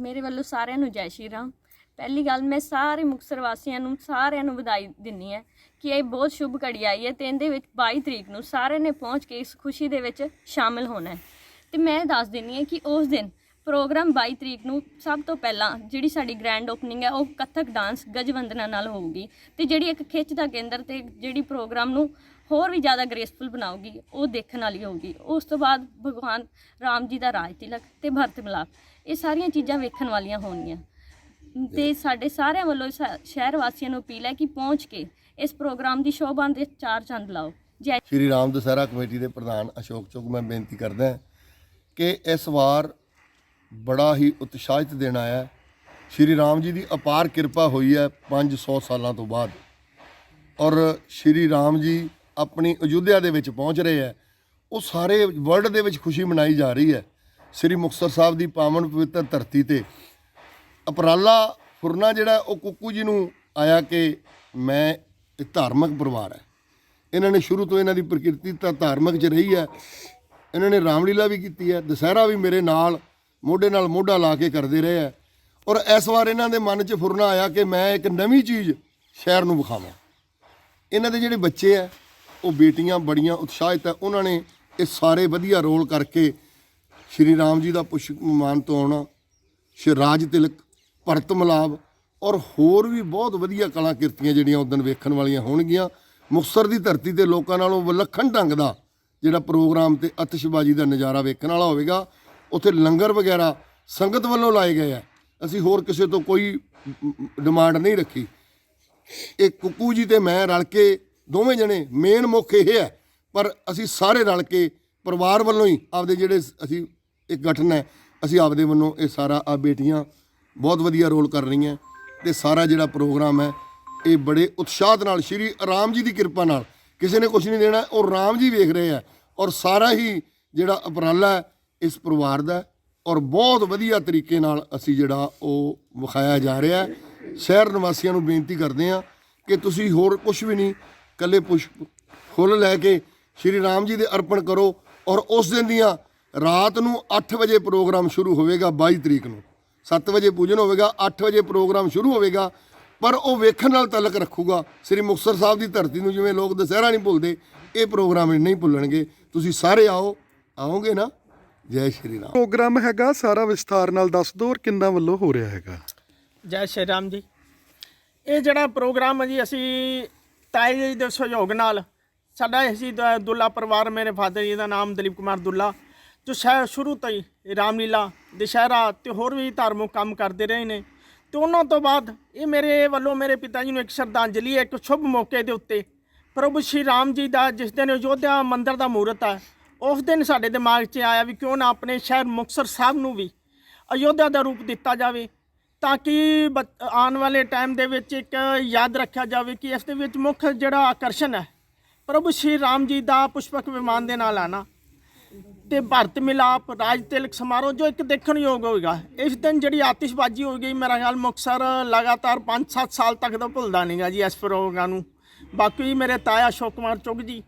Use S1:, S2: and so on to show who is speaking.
S1: ਮੇਰੇ ਵੱਲੋਂ ਸਾਰਿਆਂ ਨੂੰ ਜੈ ਸ਼੍ਰੀ ਰਾਮ। ਪਹਿਲੀ ਗੱਲ ਮੈਂ ਸਾਰੇ ਮੁਕਤਸਰ ਵਾਸੀਆਂ ਨੂੰ, ਸਾਰਿਆਂ ਨੂੰ ਵਧਾਈ ਦਿੰਨੀ ਹੈ ਕਿ ਇਹ ਬਹੁਤ ਸ਼ੁਭ ਘੜੀ ਆਈ ਹੈ ਤੇ ਇਹਦੇ ਵਿੱਚ 22 ਤਰੀਕ ਨੂੰ ਸਾਰਿਆਂ ਨੇ ਪਹੁੰਚ ਕੇ ਇਸ ਖੁਸ਼ੀ ਦੇ ਵਿੱਚ ਸ਼ਾਮਿਲ ਹੋਣਾ ਹੈ। ਤੇ ਮੈਂ ਦੱਸ ਦਿੰਨੀ ਹੈ ਕਿ ਉਸ ਦਿਨ ਪ੍ਰੋਗਰਾਮ 22 ਤਰੀਕ ਨੂੰ ਸਭ ਤੋਂ ਪਹਿਲਾਂ ਜਿਹੜੀ ਸਾਡੀ ਗ੍ਰੈਂਡ ਓਪਨਿੰਗ ਹੈ ਉਹ ਕੱਥਕ ਡਾਂਸ ਗਜਵੰਦਨਾ ਨਾਲ ਹੋਊਗੀ ਤੇ ਜਿਹੜੀ ਇੱਕ ਖਿੱਚ ਦਾ ਕੇਂਦਰ ਤੇ ਜਿਹੜੀ ਪ੍ਰੋਗਰਾਮ ਨੂੰ ਹੋਰ ਵੀ ਜ਼ਿਆਦਾ ਗ੍ਰੇਸਫੁਲ ਬਣਾਉਗੀ ਉਹ ਦੇਖਣ ਵਾਲੀ ਹੋਊਗੀ। ਉਸ ਤੋਂ ਬਾਅਦ ਭਗਵਾਨ ਰਾਮ ਜੀ ਦਾ ਰਾਜ ਤਿਲਕ ਤੇ ਭਰਤ ਮਿਲਾਪ ਇਹ ਸਾਰੀਆਂ ਚੀਜ਼ਾਂ ਵੇਖਣ ਵਾਲੀਆਂ ਹੋਣਗੀਆਂ। ਤੇ ਸਾਡੇ ਸਾਰਿਆਂ ਵੱਲੋਂ ਸ਼ਹਿਰ ਵਾਸੀਆਂ ਨੂੰ ਅਪੀਲ ਹੈ ਕਿ ਪਹੁੰਚ ਕੇ ਇਸ ਪ੍ਰੋਗਰਾਮ ਦੀ ਸ਼ੋਭਾ ਦੇ ਚਾਰ ਚੰਦ ਲਾਓ। ਜੈ
S2: ਸ਼੍ਰੀ ਰਾਮ ਦਸਹਿਰਾ ਕਮੇਟੀ ਦੇ ਪ੍ਰਧਾਨ ਅਸ਼ੋਕ ਚੁਗ ਮੈਂ ਬੇਨਤੀ ਕਰਦਾ ਕਿ ਇਸ ਵਾਰ ਬੜਾ ਹੀ ਉਤਸ਼ਾਹਿਤ ਦਿਨ ਆਇਆ ਸ਼੍ਰੀ ਰਾਮ ਜੀ ਦੀ ਅਪਾਰ ਕਿਰਪਾ ਹੋਈ ਹੈ 500 ਸਾਲਾਂ ਤੋਂ ਬਾਅਦ। ਔਰ ਸ਼੍ਰੀ ਰਾਮ ਜੀ ਆਪਣੀ ਅਯੁੱਧਿਆ ਦੇ ਵਿੱਚ ਪਹੁੰਚ ਰਹੇ ਹੈ। ਉਹ ਸਾਰੇ ਵਰਲਡ ਦੇ ਵਿੱਚ ਖੁਸ਼ੀ ਮਨਾਈ ਜਾ ਰਹੀ ਹੈ। ਸ੍ਰੀ ਮੁਕਤਸਰ ਸਾਹਿਬ ਦੀ ਪਾਵਨ ਪਵਿੱਤਰ ਧਰਤੀ ਤੇ ਅਪਰਾਲਾ ਫੁਰਨਾ ਜਿਹੜਾ ਉਹ ਕੁੱਕੂ ਜੀ ਨੂੰ ਆਇਆ ਕਿ ਮੈਂ ਇਹ ਧਾਰਮਿਕ ਪਰਿਵਾਰ ਹੈ। ਇਹਨਾਂ ਨੇ ਸ਼ੁਰੂ ਤੋਂ ਇਹਨਾਂ ਦੀ ਪ੍ਰਕਿਰਤੀ ਤਾਂ ਧਾਰਮਿਕ ਚ ਰਹੀ ਹੈ। ਇਹਨਾਂ ਨੇ ਰਾਮਲੀਲਾ ਵੀ ਕੀਤੀ ਹੈ, ਦੁਸਹਿਰਾ ਵੀ ਮੇਰੇ ਨਾਲ ਮੋਢੇ ਨਾਲ ਮੋਢਾ ਲਾ ਕੇ ਕਰਦੇ ਰਹੇ ਹੈ ਔਰ ਇਸ ਵਾਰ ਇਹਨਾਂ ਦੇ ਮਨ 'ਚ ਫੁਰਨਾ ਆਇਆ ਕਿ ਮੈਂ ਇੱਕ ਨਵੀਂ ਚੀਜ਼ ਸ਼ਹਿਰ ਨੂੰ ਵਿਖਾਵਾਂ। ਇਹਨਾਂ ਦੇ ਜਿਹੜੇ ਬੱਚੇ ਆ, ਉਹ ਬੇਟੀਆਂ ਬੜੀਆਂ ਉਤਸ਼ਾਹਿਤ ਹੈ ਉਹਨਾਂ ਨੇ ਇਹ ਸਾਰੇ ਵਧੀਆ ਰੋਲ ਕਰਕੇ ਸ਼੍ਰੀ ਰਾਮ ਜੀ ਦਾ ਪੁਸ਼ਪਮਾਨ ਤੋਂ ਆਉਣਾ ਸ਼੍ਰੀ ਰਾਜ ਤਿਲਕ, ਭਰਤ ਮਲਾਪ ਔਰ ਹੋਰ ਵੀ ਬਹੁਤ ਵਧੀਆ ਕਲਾ ਕਿਰਤੀਆਂ ਜਿਹੜੀਆਂ ਉਦੋਂ ਵੇਖਣ ਵਾਲੀਆਂ ਹੋਣਗੀਆਂ। ਮੁਕਤਸਰ ਦੀ ਧਰਤੀ ਤੇ ਲੋਕਾਂ ਨਾਲੋਂ ਵਿਲੱਖਣ ਢੰਗ ਦਾ ਜਿਹੜਾ ਪ੍ਰੋਗਰਾਮ ਤੇ ਅਤਿਸ਼ਬਾਜ਼ੀ ਦਾ ਨਜ਼ਾਰਾ ਵੇਖਣ ਵਾਲਾ ਹੋਵੇਗਾ। ਉੱਥੇ ਲੰਗਰ ਵਗੈਰਾ ਸੰਗਤ ਵੱਲੋਂ ਲਾਏ ਗਏ ਆ। ਅਸੀਂ ਹੋਰ ਕਿਸੇ ਤੋਂ ਕੋਈ ਡਿਮਾਂਡ ਨਹੀਂ ਰੱਖੀ। ਇਹ ਕੁੱਕੂ ਜੀ ਤੇ ਮੈਂ ਰਲ ਕੇ ਦੋਵੇਂ ਜਣੇ ਮੇਨ ਮੁੱਖ ਇਹ ਹੈ, ਪਰ ਅਸੀਂ ਸਾਰੇ ਰਲ ਕੇ ਪਰਿਵਾਰ ਵੱਲੋਂ ਹੀ ਆਪਦੇ ਜਿਹੜੇ ਅਸੀਂ ਇੱਕ ਗਠਨ ਹੈ, ਅਸੀਂ ਆਪਦੇ ਵੱਲੋਂ ਇਹ ਸਾਰਾ ਆ ਬੇਟੀਆਂ ਬਹੁਤ ਵਧੀਆ ਰੋਲ ਕਰ ਰਹੀਆਂ ਤੇ ਸਾਰਾ ਜਿਹੜਾ ਪ੍ਰੋਗਰਾਮ ਹੈ, ਇਹ ਬੜੇ ਉਤਸ਼ਾਹ ਨਾਲ ਸ਼੍ਰੀ ਰਾਮ ਜੀ ਦੀ ਕਿਰਪਾ ਨਾਲ। ਕਿਸੇ ਨੇ ਕੁਝ ਨਹੀਂ ਦੇਣਾ, ਉਹ ਰਾਮ ਜੀ ਵੇਖ ਰਹੇ ਆ ਔਰ ਸਾਰਾ ਹੀ ਜਿਹੜਾ ਉਪਰਾਲਾ ਇਸ ਪਰਿਵਾਰ ਦਾ ਔਰ ਬਹੁਤ ਵਧੀਆ ਤਰੀਕੇ ਨਾਲ ਅਸੀਂ ਜਿਹੜਾ ਉਹ ਵਿਖਾਇਆ ਜਾ ਰਿਹਾ ਸ਼ਹਿਰ ਨਿਵਾਸੀਆਂ ਨੂੰ ਬੇਨਤੀ ਕਰਦੇ ਹਾਂ ਕਿ ਤੁਸੀਂ ਹੋਰ ਕੁਝ ਵੀ ਨਹੀਂ ਕੱਲੇ ਪੁਸ਼ਪ ਫੁੱਲ ਲੈ ਕੇ ਸ਼੍ਰੀ ਰਾਮ ਜੀ ਦੇ ਅਰਪਣ ਕਰੋ ਔਰ ਉਸ ਦਿਨ ਦੀਆਂ ਰਾਤ ਨੂੰ 8 ਵਜੇ ਪ੍ਰੋਗਰਾਮ ਸ਼ੁਰੂ ਹੋਵੇਗਾ 22 ਤਰੀਕ ਨੂੰ। 7 ਵਜੇ ਪੂਜਨ ਹੋਵੇਗਾ 8 ਵਜੇ ਪ੍ਰੋਗਰਾਮ ਸ਼ੁਰੂ ਹੋਵੇਗਾ, ਪਰ ਉਹ ਵੇਖਣ ਨਾਲ ਤਲਕ ਰੱਖੂਗਾ। ਸ੍ਰੀ ਮੁਕਤਸਰ ਸਾਹਿਬ ਦੀ ਧਰਤੀ ਨੂੰ ਜਿਵੇਂ ਲੋਕ ਦੁਸਹਿਰਾ ਨਹੀਂ ਭੁੱਲਦੇ, ਇਹ ਪ੍ਰੋਗਰਾਮ ਨਹੀਂ ਭੁੱਲਣਗੇ। ਤੁਸੀਂ ਸਾਰੇ ਆਓ, ਆਓਗੇ ਨਾ? ਜੈ ਸ਼੍ਰੀ ਰਾਮ।
S3: ਪ੍ਰੋਗਰਾਮ ਹੈਗਾ ਸਾਰਾ ਵਿਸਥਾਰ ਨਾਲ ਦੱਸ ਦਿਓ ਔਰ ਕਿੰਨਾ ਵੱਲੋਂ ਹੋ ਰਿਹਾ ਹੈਗਾ?
S4: ਜੈ ਸ਼੍ਰੀ ਰਾਮ ਜੀ। ਇਹ ਜਿਹੜਾ ਪ੍ਰੋਗਰਾਮ ਹੈ ਜੀ ਅਸੀਂ ਤਾਏ ਜੀ ਦੇ ਸਹਿਯੋਗ ਨਾਲ ਸਾਡਾ ਅਸੀਂ ਦ- ਦੁੱਲਾ ਪਰਿਵਾਰ ਮੇਰੇ ਫਾਦਰ ਜੀ ਦਾ ਨਾਮ ਦਲੀਪ ਕੁਮਾਰ ਦੁੱਲਾ ਜੋ ਸ਼ਾਇਦ ਸ਼ੁਰੂ ਤੋਂ ਹੀ ਰਾਮਲੀਲਾ ਦੁਸ਼ਹਿਰਾ ਤੇ ਹੋਰ ਵੀ ਧਾਰਮਿਕ ਕੰਮ ਕਰਦੇ ਰਹੇ ਨੇ। ਤੇ ਉਹਨਾਂ ਤੋਂ ਬਾਅਦ ਇਹ ਮੇਰੇ ਵੱਲੋਂ ਮੇਰੇ ਪਿਤਾ ਜੀ ਨੂੰ ਇੱਕ ਸ਼ਰਧਾਂਜਲੀ ਹੈ ਇੱਕ ਸ਼ੁਭ ਮੌਕੇ ਦੇ ਉੱਤੇ ਪ੍ਰਭੂ ਸ਼੍ਰੀ ਰਾਮ ਜੀ ਦਾ ਜਿਸ ਦਿਨ ਅਯੋਧਿਆ ਮੰਦਿਰ ਦਾ ਮੂਰਤ ਹੈ ਉਸ ਦਿਨ ਸਾਡੇ ਦਿਮਾਗ 'ਚ ਆਇਆ ਵੀ ਕਿਉਂ ਨਾ ਆਪਣੇ ਸ਼ਹਿਰ ਮੁਕਤਸਰ ਸਾਹਿਬ ਨੂੰ ਵੀ ਅਯੋਧਿਆ ਦਾ ਰੂਪ ਦਿੱਤਾ ਜਾਵੇ ਤਾਂ ਕਿ ਬੱਚ- ਆਉਣ ਵਾਲੇ ਟਾਈਮ ਦੇ ਵਿੱਚ ਇੱਕ ਯਾਦ ਰੱਖਿਆ ਜਾਵੇ ਕਿ ਇਸ ਦੇ ਵਿੱਚ ਮੁੱਖ ਜਿਹੜਾ ਆਕਰਸ਼ਣ ਹੈ, ਪ੍ਰਭੂ ਸ਼੍ਰੀ ਰਾਮ ਜੀ ਦਾ ਪੁਸ਼ਪਕ ਵਿਮਾਨ ਦੇ ਨਾਲ ਆਣਾ ਤੇ ਭਾਰਤ ਮਿਲਾਪ, ਰਾਜ ਤਿਲਕ ਸਮਾਰੋਹ ਜੋ ਇੱਕ ਦੇਖਣਯੋਗ ਹੋਏਗਾ। ਇਸ ਦਿਨ ਜਿਹੜੀ ਆਤਿਸ਼ਬਾਜ਼ੀ ਹੋ ਗਈ, ਮੇਰਾ ਖਿਆਲ ਮੁਕਤਸਰ ਲਗਾਤਾਰ 5-7 ਸਾਲ ਤੱਕ ਤਾਂ ਭੁੱਲਦਾ ਨਹੀਂਗਾ ਜੀ ਇਸ ਪ੍ਰੋਗਰਾਮ ਨੂੰ। ਬਾਕੀ ਮੇਰੇ ਤਾਇਆ ਅਸ਼ੋਕ ਕੁਮਾਰ ਚੁੱਗ ਜੀ